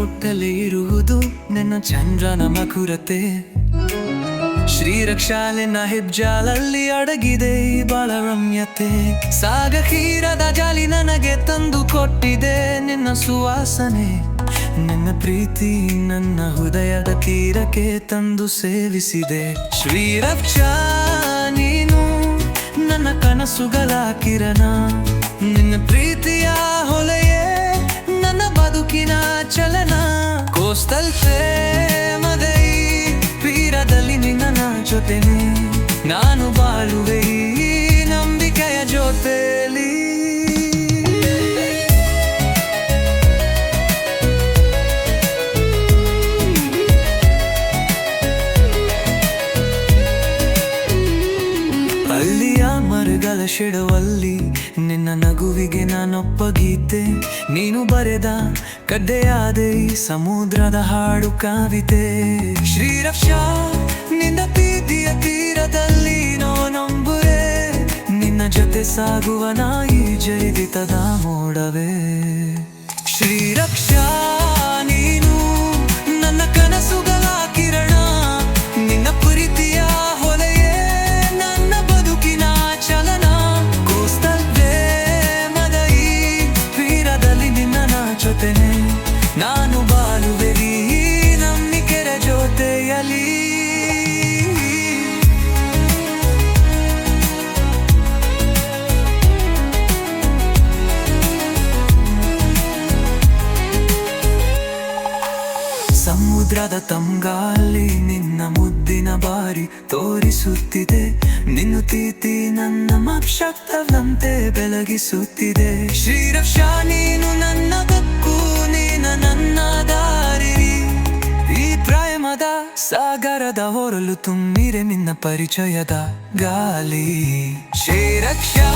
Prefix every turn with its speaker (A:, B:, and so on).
A: ಸುತ್ತಲೇ ಇರುವುದು ನನ್ನ ಚಂದ್ರನ ಮಕುರತೆ ಶ್ರೀರಕ್ಷಾಲಿನ ಹೆಜ್ಜಾಲಲ್ಲಿ ಅಡಗಿದೆ ಬಾಳ ರಮ್ಯತೆ. ಸಾಗ ಕ್ಷೀರದ ಜಾಲಿ ನನಗೆ ತಂದು ಕೊಟ್ಟಿದೆ ನಿನ್ನ ಸುವಾಸನೆ. ನನ್ನ ಪ್ರೀತಿ ನನ್ನ ಹೃದಯದ ತೀರಕ್ಕೆ ತಂದು ಸೇವಿಸಿದೆ. ಶ್ರೀರಕ್ಷಾ, ನೀನು ನನ್ನ ಕನಸುಗಳ ಕಿರಣ. ನಿನ್ನ ಪ್ರೇಮದ ಈ ನಿನ್ನ ಜೊತೆನೆ. ನಾನು ಬಾಳುವೆ ನಂಬಿಕೆಯ ಜೊತೆಲಿ. ಅಲ್ಲಿಯ ಮರಗಳ ಶಿಡುವಲ್ಲಿ ನಿನ್ನ ನಗುವಿಗೆ ನಾನೊಪ್ಪ ಗೀತೆ. ನೀನು ಬರೆದ ಕಡ್ಡೆಯಾದೆ ಸಮುದ್ರದ ಹಾಡು ಕಾವಿತೆ. ಶ್ರೀರಕ್ಷಾ, ನಿನ್ನ ಪ್ರೀತಿಯ ತೀರದಲ್ಲಿ ನೋ ನಂಬುವೆ ನಿನ್ನ ಜೊತೆ ಸಾಗುವ ನಾಯಿ ಜೈವಿತದ ಮೋಡವೇ. ಶ್ರೀರಕ್ಷಾ. ಸಮುದ್ರದ ತಂಗಾಲಿ ನಿನ್ನ ಮುದ್ದಿನ ಬಾರಿ ತೋರಿಸುತ್ತಿದೆ. ನಿನ್ನ ತೀತಿ ನನ್ನ ಮಕ್ಷಕ್ತವಂತೆ ಬೆಳಗಿಸುತ್ತಿದೆ. ಶ್ರೀರಕ್ಷಾ, ನೀನು ನನ್ನ ಬಕ್ಕು, ನೀನ ನನ್ನ ದಾರಿ. ಈ ಪ್ರೇಮದ ಸಾಗರದ ಹೊರಲು ತುಂಬಿರೆ ನಿನ್ನ ಪರಿಚಯದ ಗಾಲಿ. ಶ್ರೀರಕ್ಷಾ.